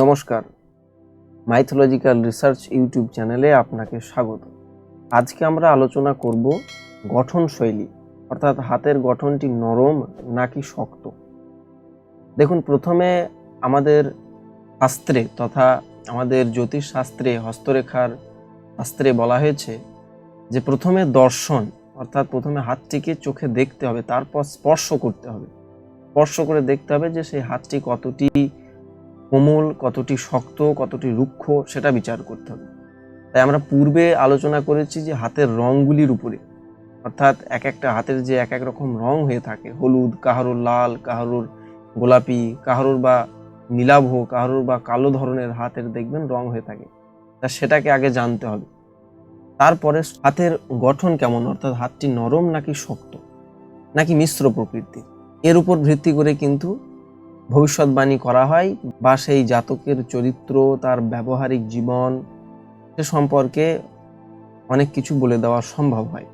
নমস্কার। Mythological research YouTube চ্যানেলে আপনাকে স্বাগত। আজকে আমরা আলোচনা করব গঠন শৈলী, অর্থাৎ হাতের গঠনটি নরম নাকি শক্ত। দেখুন, প্রথমে আমাদের শাস্ত্রে তথা আমাদের জ্যোতিষ শাস্ত্রে হস্তরেখার শাস্ত্রে বলা হয়েছে যে প্রথমে দর্শন, অর্থাৎ প্রথমে হাতটিকে চোখে দেখতে হবে, তারপর স্পর্শ করতে হবে। স্পর্শ করে দেখতে হবে যে সেই হাতটি কতটি কোমল, কতটি শক্ত, কতটি রুক্ষ, সেটা বিচার করতে হবে। তাই আমরা পূর্বে আলোচনা করেছি যে হাতের রঙগুলির উপরে। অর্থাৎ এক একটা হাতের যে এক এক রকম রং হয়ে থাকে, হলুদ, কাহারুর লাল, কাহারুর গোলাপি, কাহারুর বা নীলাভ, কাহারুর বা কালো ধরনের হাতের দেখবেন রং হয়ে থাকে। তা সেটাকে আগে জানতে হবে। তারপরে হাতের গঠন কেমন? অর্থাৎ হাতটি নরম নাকি শক্ত? নাকি মিশ্র প্রকৃতির? এর উপর ভিত্তি করে কিন্তু ভবিষ্যৎবাণী করা হয় বা সেই জাতকের চরিত্র, তার ব্যবহারিক জীবন, সে সম্পর্কে অনেক কিছু বলে দেওয়া সম্ভব হয়।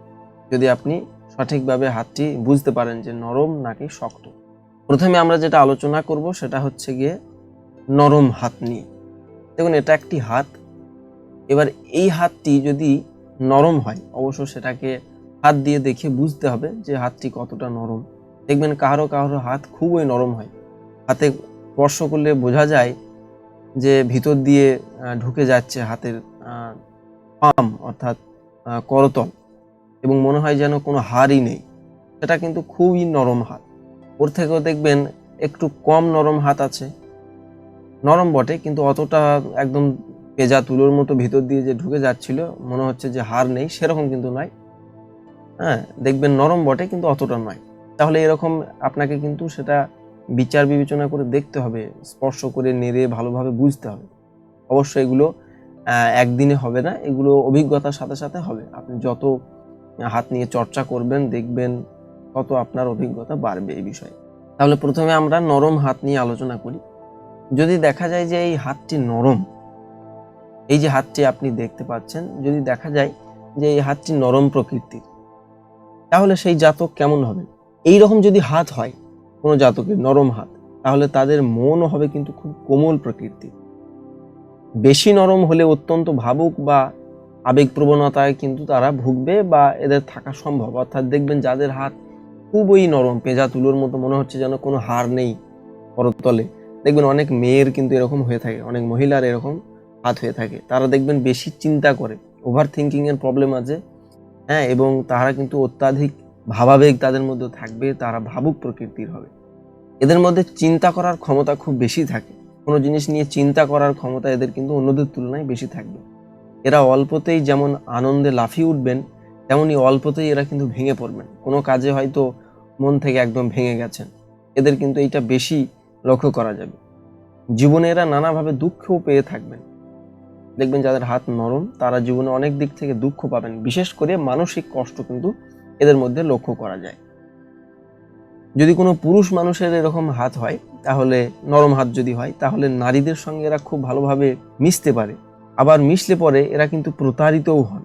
যদি আপনি সঠিকভাবে হাতটি বুঝতে পারেন যে নরম নাকি শক্ত। প্রথমে আমরা যেটা আলোচনা করব সেটা হচ্ছে গিয়ে নরম হাত নিয়ে। দেখুন, এটা একটি হাত। এবার এই হাতটি যদি নরম হয়, অবশ্য সেটাকে হাত দিয়ে দেখে বুঝতে হবে যে হাতটি কতটা নরম। দেখবেন কারও কারও হাত খুবই নরম হয়। হাতে স্পর্শ করলে বোঝা যায় যে ভিতর দিয়ে ঢুকে যাচ্ছে হাতের পাম অর্থাৎ করতল এবং মনে হয় যেন কোনো হাড়ই নেই। সেটা কিন্তু খুবই নরম হাত। ওর থেকেও দেখবেন একটু কম নরম হাত আছে। নরম বটে, কিন্তু অতটা একদম পেজা তুলোর মতো ভিতর দিয়ে যে ঢুকে যাচ্ছিল, মনে হচ্ছে যে হাড় নেই, সেরকম কিন্তু নয়। হ্যাঁ দেখবেন নরম বটে, কিন্তু অতটা নয়। তাহলে এরকম আপনাকে কিন্তু সেটা বিচার বিবেচনা করে দেখতে হবে, স্পর্শ করে নেড়ে ভালোভাবে বুঝতে হবে। অবশ্য এগুলো একদিনে হবে না, এগুলো অভিজ্ঞতার সাথে সাথে হবে। আপনি যত হাত নিয়ে চর্চা করবেন, দেখবেন তত আপনার অভিজ্ঞতা বাড়বে এই বিষয়ে। তাহলে প্রথমে আমরা নরম হাত নিয়ে আলোচনা করি। যদি দেখা যায় যে এই হাতটি নরম, এই যে হাতটি আপনি দেখতে পাচ্ছেন, যদি দেখা যায় যে এই হাতটি নরম প্রকৃতির, তাহলে সেই জাতক কেমন হবে? এই রকম যদি হাত হয় কোনো জাতকের নরম হাত, তাহলে তাদের মনও হবে কিন্তু খুব কোমল প্রকৃতির। বেশি নরম হলে অত্যন্ত ভাবুক বা আবেগপ্রবণতায় কিন্তু তারা ভুগবে বা এদের থাকা সম্ভব। অর্থাৎ দেখবেন যাদের হাত খুবই নরম, পেঁজা তুলোর মতো মনে হচ্ছে যেন কোনো হাড় নেই করতলে দেখবেন অনেক মেয়ের কিন্তু এরকম হয়ে থাকে, অনেক মহিলার এরকম হাত হয়ে থাকে। তারা দেখবেন বেশি চিন্তা করে ওভার থিঙ্কিংয়ের প্রবলেম আছে হ্যাঁ এবং তারা কিন্তু অত্যাধিক ভাবাবেগ তাদের মধ্যে থাকবে, তারা ভাবুক প্রকৃতির হবে। এদের মধ্যে চিন্তা করার ক্ষমতা খুব বেশি থাকে। কোনো জিনিস নিয়ে চিন্তা করার ক্ষমতা এদের কিন্তু অন্যদের তুলনায় বেশি থাকবে। এরা অল্পতেই যেমন আনন্দে লাফিয়ে উঠবেন তেমনই অল্পতেই এরা কিন্তু ভেঙে পড়বেন। কোনো কাজে হয়তো মন থেকে একদম ভেঙে গেছেন। এদের কিন্তু এইটা বেশি লক্ষ্য করা যাবে। জীবনে এরা নানাভাবে দুঃখও পেয়ে থাকবেন। দেখবেন যাদের হাত নরম, তারা জীবনে অনেক দিক থেকে দুঃখ পাবেন। বিশেষ করে মানসিক কষ্ট কিন্তু এদের মধ্যে লক্ষ্য করা যায়। যদি কোনো পুরুষ মানুষের এরকম হাত হয়, তাহলে নরম হাত যদি হয়, তাহলে নারীদের সঙ্গে এরা খুব ভালোভাবে মিশতে পারে। আবার মিশলে পরে এরা কিন্তু প্রতারিতও হন।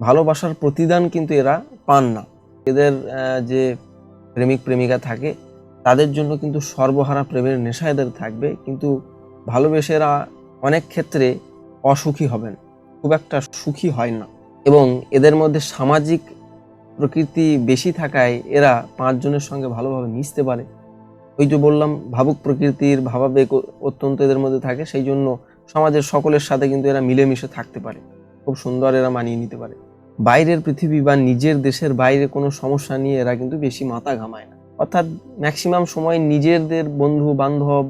ভালোবাসার প্রতিদান কিন্তু এরা পান না। এদের যে প্রেমিক প্রেমিকা থাকে, তাদের জন্য কিন্তু সর্বহারা প্রেমের নেশা এদের থাকবে। কিন্তু ভালোবেসে এরা অনেক ক্ষেত্রে অসুখী হবেন। খুব একটা সুখী হয় না। এবং এদের মধ্যে সামাজিক প্রকৃতি বেশি থাকায় এরা পাঁচজনের সঙ্গে ভালোভাবে মিশতে পারে। ওই যে বললাম, ভাবুক প্রকৃতির ভাবাবেগ অত্যন্ত এদের মধ্যে থাকে সেই জন্য সমাজের সকলের সাথে কিন্তু এরা মিলেমিশে থাকতে পারে। খুব সুন্দর এরা মানিয়ে নিতে পারে। বাইরের পৃথিবী বা নিজের দেশের বাইরে কোনো সমস্যা নিয়ে এরা কিন্তু বেশি মাথা ঘামায় না। অর্থাৎ ম্যাক্সিমাম সময় নিজেদের বন্ধু, বান্ধব,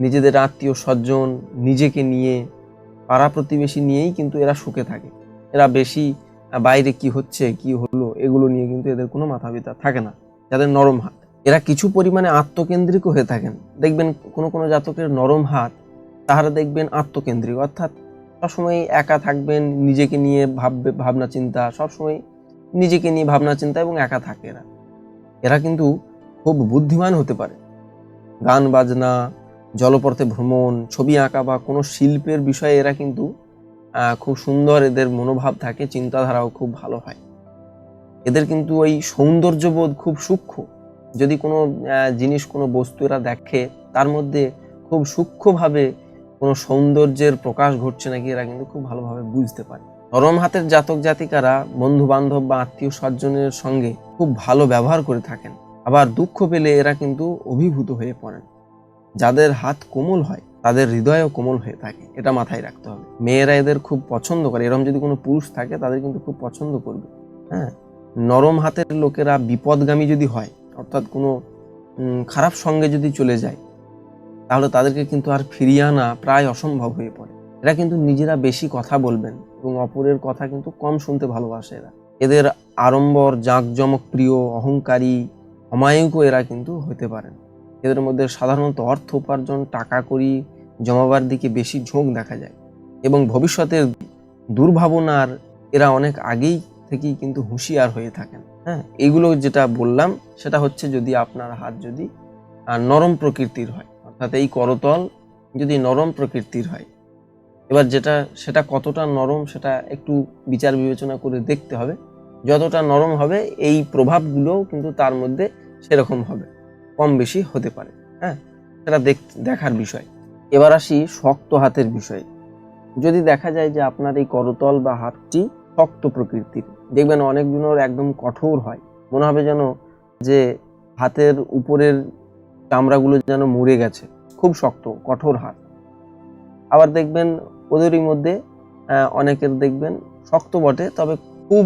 নিজেদের আত্মীয় স্বজন, নিজেকে নিয়ে, পাড়া প্রতিবেশী নিয়েই কিন্তু এরা সুখে থাকে। এরা বেশি বাইরে কি হচ্ছে, কি হলো এগুলো নিয়ে কিন্তু এদের কোনো মাথা ব্যথা থাকে না, যাদের নরম হাত। এরা কিছু পরিমাণে আত্মকেন্দ্রিক হয়ে থাকেন। দেখবেন কোনো কোনো জাতকের নরম হাত, তাহারা দেখবেন আত্মকেন্দ্রিক। অর্থাৎ সবসময় একা থাকবেন, নিজেকে নিয়ে ভাববে, ভাবনা চিন্তা সবসময় নিজেকে নিয়ে ভাবনা চিন্তা এবং একা থাকে এরা। এরা কিন্তু খুব বুদ্ধিমান হতে পারে। গান, বাজনা, জলপথে ভ্রমণ, ছবি আঁকা বা কোনো শিল্পের বিষয়ে এরা কিন্তু খুব সুন্দর এদের মনোভাব থাকে, চিন্তাধারাও খুব ভালো হয়। এদের কিন্তু ওই সৌন্দর্যবোধ খুব সূক্ষ্ম। যদি কোনো জিনিস, কোনো বস্তু এরা দেখে, তার মধ্যে খুব সূক্ষ্মভাবে কোনো সৌন্দর্যের প্রকাশ ঘটছে নাকি, এরা কিন্তু খুব ভালোভাবে বুঝতে পারে। নরম হাতের জাতক জাতিকারা বন্ধু বান্ধব বা আত্মীয় স্বজনের সঙ্গে খুব ভালো ব্যবহার করে থাকেন। আবার দুঃখ পেলে এরা কিন্তু অভিভূত হয়ে পড়েন। যাদের হাত কোমল হয়, তাদের হৃদয়ও কোমল হয়ে থাকে, এটা মাথায় রাখতে হবে। মেয়েরা এদের খুব পছন্দ করে এরকম যদি কোনো পুরুষ থাকে, তাদের কিন্তু খুব পছন্দ করবে। হ্যাঁ? নরম হাতের লোকেরা বিপদগামী যদি হয়, অর্থাৎ কোনো খারাপ সঙ্গে যদি চলে যায়, তাহলে তাদেরকে কিন্তু আর ফিরিয়ে আনা প্রায় অসম্ভব হয়ে পড়ে। এরা কিন্তু নিজেরা বেশি কথা বলবেন এবং অপরের কথা কিন্তু কম শুনতে ভালোবাসে এরা। এদের আড়ম্বর, জাঁকজমক প্রিয়, অহংকারী, অমায়িকও এরা কিন্তু হতে পারেন। এদের মধ্যে সাধারণত অর্থ উপার্জন টাকা করি জমাবার দিকে বেশি ঝোঁক দেখা যায়। এবং ভবিষ্যতের দুর্ভাবনার এরা অনেক আগেই থেকেই কিন্তু হুঁশিয়ার হয়ে থাকেন হ্যাঁ? এগুলো যেটা বললাম, সেটা হচ্ছে যদি আপনার হাত যদি নরম প্রকৃতির হয়, অর্থাৎ এই করতল যদি নরম প্রকৃতির হয়, এবার যেটা, সেটা কতটা নরম সেটা একটু বিচার বিবেচনা করে দেখতে হবে। যতটা নরম হবে, এই প্রভাবগুলোও কিন্তু তার মধ্যে সেরকম হবে, কম বেশি হতে পারে হ্যাঁ? সেটা দেখ, দেখার বিষয়। এবার আসি শক্ত হাতের বিষয়। যদি দেখা যায় যে আপনার এই করতল বা হাতটি শক্ত প্রকৃতির। দেখবেন অনেকজনের একদম কঠোর হয়। মনে হবে যেন যে হাতের উপরের চামড়াগুলো যেন মরে গেছে। খুব শক্ত, কঠোর হাত। আবার দেখবেন ওদেরই মধ্যে অনেকের দেখবেন শক্ত বটে, তবে খুব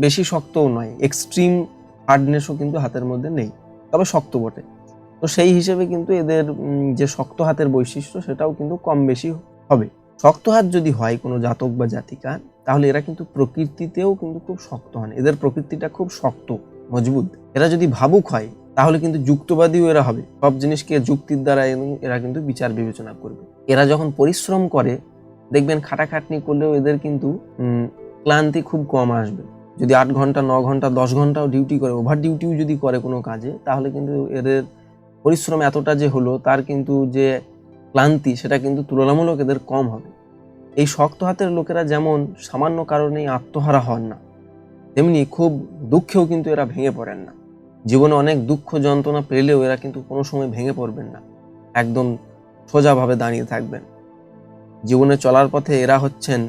বেশি শক্তও নয়। এক্সট্রিম হার্ডনেসও কিন্তু হাতের মধ্যে নেই, তবে শক্ত বটে। তো সেই হিসেবে কিন্তু এদের যে শক্ত হাতের বৈশিষ্ট্য, সেটাও কিন্তু কম বেশি হবে। শক্ত হাত যদি হয় কোনো জাতক বা জাতিকা তাহলে এরা কিন্তু প্রকৃতিতেও কিন্তু খুব শক্ত হন। এদের প্রকৃতিটা খুব শক্ত, মজবুত। এরা যদি ভাবুক হয়, তাহলে কিন্তু যুক্তবাদীও এরা হবে। সব জিনিসকে যুক্তির দ্বারা এরা কিন্তু বিচার বিবেচনা করবে। এরা যখন পরিশ্রম করে, দেখবেন খাটাখাটনি করলেও এদের কিন্তু ক্লান্তি খুব কম আসবে। যদি আট ঘণ্টা, ন ঘণ্টা, দশ ঘন্টাও ডিউটি করে, ওভার ডিউটিও যদি করে কোনো কাজে, তাহলে কিন্তু এদের পরিশ্রম এতটা যে হলো, তার কিন্তু যে ক্লান্তি, সেটা কিন্তু তুলনামূলক এদের কম হবে। এই শক্ত হাতের লোকেরা যেমন সামান্য কারণেই আত্মহারা হন না, তেমনি খুব দুঃখেও কিন্তু এরা ভেঙে পড়েন না। জীবনে অনেক দুঃখ যন্ত্রণা পেলেও এরা কিন্তু কোনো সময় ভেঙে পড়বেন না, একদম সোজাভাবে দাঁড়িয়ে থাকবেন। জীবনে চলার পথে এরা হচ্ছেন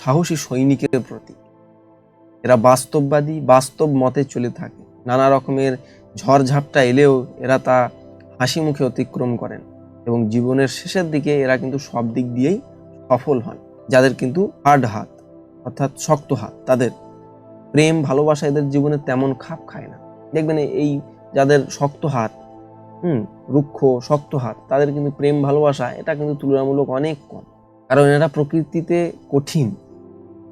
সাহসী সৈনিকের প্রতীক। এরা বাস্তববাদী, বাস্তব মতে চলে থাকে। নানা রকমের ঝড়ঝাপটা এলেও এরা তা হাসি মুখে অতিক্রম করেন। এবং জীবনের শেষের দিকে এরা কিন্তু সব দিক দিয়েই সফল হন যাদের কিন্তু হার্ড হাত অর্থাৎ শক্ত হাত তাদের প্রেম, ভালোবাসা এদের জীবনে তেমন খাপ খায় না। দেখবেন এই যাদের শক্ত হাত হুম, রুক্ষ, শক্ত হাত তাদের কিন্তু প্রেম, ভালোবাসা এটা কিন্তু তুলনামূলক অনেক কম। কারণ এরা প্রকৃতিতে কঠিন।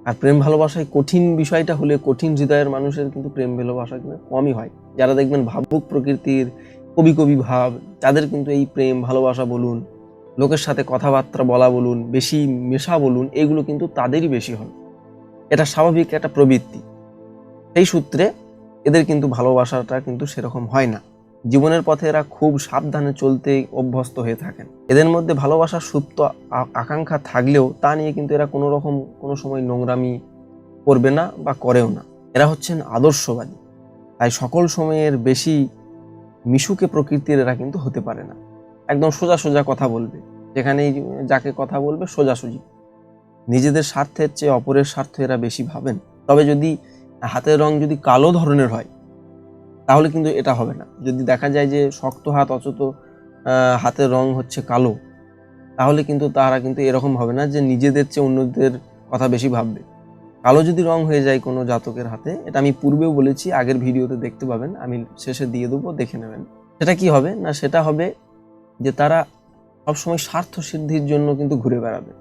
আর প্রেম, ভালোবাসায় কঠিন বিষয়টা হলে কঠিন হৃদয়ের মানুষের কিন্তু প্রেম, ভালোবাসা কিন্তু কমই হয়। যারা দেখবেন ভাবুক প্রকৃতির কবি কবি ভাব তাদের কিন্তু এই প্রেম, ভালোবাসা বলুন, লোকের সাথে কথাবার্তা বলা বলুন, বেশি মেশা বলুন, এগুলো কিন্তু তাদেরই বেশি হয়। এটা স্বাভাবিক একটা প্রবৃত্তি। সেই সূত্রে এদের কিন্তু ভালোবাসাটা কিন্তু সেরকম হয় না। জীবনের পথে এরা খুব সাবধানে চলতে অভ্যস্ত হয়ে থাকেন। এদের মধ্যে ভালোবাসার সুপ্ত আকাঙ্ক্ষা থাকলেও তা নিয়ে কিন্তু এরা কোনো রকম, কোনো সময় নোংরামি করবে না বা করেও না। এরা হচ্ছেন আদর্শবাদী। তাই সকল সময়ের বেশি মিশুকে প্রকৃতির এরা কিন্তু হতে পারে না। একদম সোজা সোজা কথা বলবে। যেখানেই যাকে কথা বলবে সোজাসুজি নিজেদের স্বার্থের চেয়ে অপরের স্বার্থ এরা বেশি ভাবেন। তবে যদি হাতের রং যদি কালো ধরনের হয়, তাহলে কিন্তু এটা হবে না। যদি দেখা যায় যে শক্ত হাত, অচত হাতের রং হচ্ছে কালো, তাহলে কিন্তু তারা কিন্তু এরকম হবে না যে নিজেদের চেয়ে অন্যদের কথা বেশি ভাববে। কালো যদি রং হয়ে যায় কোনো জাতকের হাতে, এটা আমি পূর্বেও বলেছি, আগের ভিডিওতে দেখতে পাবেন, আমি শেষে দিয়ে দেবো, দেখে নেবেন। সেটা কি হবে? না, সেটা হবে যে তারা সবসময় স্বার্থ সিদ্ধির জন্য কিন্তু ঘুরে বেড়াবে।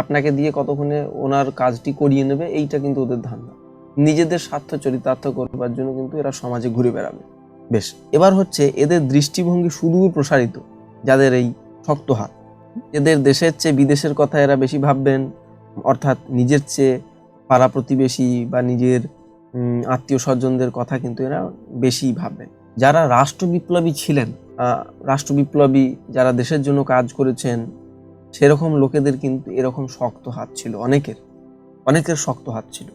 আপনাকে দিয়ে কতক্ষণে ওনার কাজটি করিয়ে নেবে, এইটা কিন্তু ওদের ধান্দা নিজেদের স্বার্থ চরিতার্থ করবার জন্য কিন্তু এরা সমাজে ঘুরে বেড়াবে। বেশ, এবার হচ্ছে এদের দৃষ্টিভঙ্গি সুদূর প্রসারিত, যাদের এই শক্ত হাত। এদের দেশের চেয়ে বিদেশের কথা এরা বেশি ভাববেন, অর্থাৎ নিজের চেয়ে পাড়া প্রতিবেশী বা নিজের আত্মীয় স্বজনদের কথা কিন্তু এরা বেশি ভাববেন যারা রাষ্ট্র বিপ্লবী ছিলেন রাষ্ট্র বিপ্লবী যারা দেশের জন্য কাজ করেছেন, সেরকম লোকেদের কিন্তু এরকম শক্ত হাত ছিল, অনেকের অনেকের শক্ত হাত ছিল।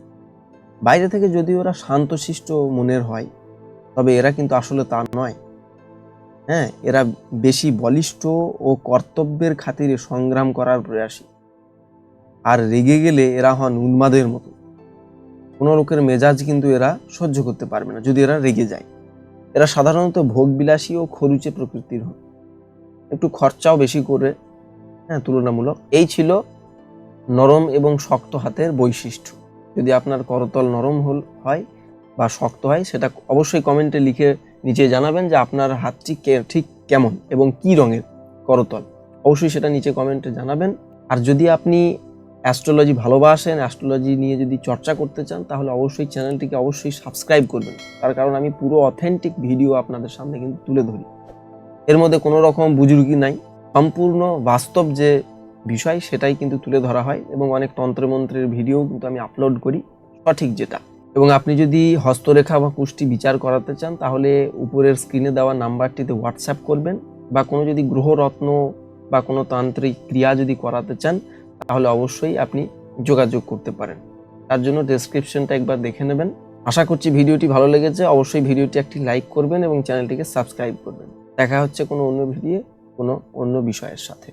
বাইরে থেকে যদি ওরা শান্তশিষ্ট মনের হয়, তবে এরা কিন্তু আসলে তা নয়। হ্যাঁ এরা বেশি বলিষ্ঠ ও কর্তব্যের খাতিরে সংগ্রাম করার প্রয়াসী। আর রেগে গেলে এরা হন উন্মাদের মতো। কোনো লোকের মেজাজ কিন্তু এরা সহ্য করতে পারবে না, যদি এরা রেগে যায়। এরা সাধারণত ভোগবিলাসী ও খরুচে প্রকৃতির হয় একটু খরচাও বেশি করে হ্যাঁ তুলনামূলক। এই ছিল নরম এবং শক্ত হাতের বৈশিষ্ট্য। যদি আপনার করতল নরম হল, হয় বা শক্ত হয়, সেটা অবশ্যই কমেন্টে লিখে নিচে জানাবেন যে আপনার হাতটি ঠিক কেমন এবং কি রঙের করতল। অবশ্যই সেটা নিচে কমেন্টে জানাবেন। আর যদি আপনি অ্যাস্ট্রোলজি ভালোবাসেন, অ্যাস্ট্রোলজি নিয়ে যদি চর্চা করতে চান, তাহলে অবশ্যই চ্যানেলটিকে অবশ্যই সাবস্ক্রাইব করবেন। তার কারণ আমি পুরো অথেন্টিক ভিডিও আপনাদের সামনে কিন্তু তুলে ধরি। এর মধ্যে কোনো রকম বুজুর্গি নাই। সম্পূর্ণ বাস্তব যে বিষয়, সেটাই কিন্তু তুলে ধরা হয় এবং অনেক তন্ত্রমন্ত্রের ভিডিও কিন্তু আমি আপলোড করি, সঠিক যেটা। এবং আপনি যদি হস্তরেখা বা কুষ্টি বিচার করাতে চান, তাহলে উপরের স্ক্রিনে দেওয়া নাম্বারটিতে হোয়াটসঅ্যাপ করবেন বা কোনো যদি গ্রহরত্ন বা কোনো তান্ত্রিক ক্রিয়া যদি করাতে চান তাহলে অবশ্যই আপনি যোগাযোগ করতে পারেন। তার জন্য ডেসক্রিপশনটা একবার দেখে নেবেন। আশা করছি ভিডিওটি ভালো লেগেছে। অবশ্যই ভিডিওটি একটি লাইক করবেন এবং চ্যানেলটিকে সাবস্ক্রাইব করবেন। দেখা হচ্ছে কোনো অন্য ভিডিও কোনো অন্য বিষয়ের সাথে।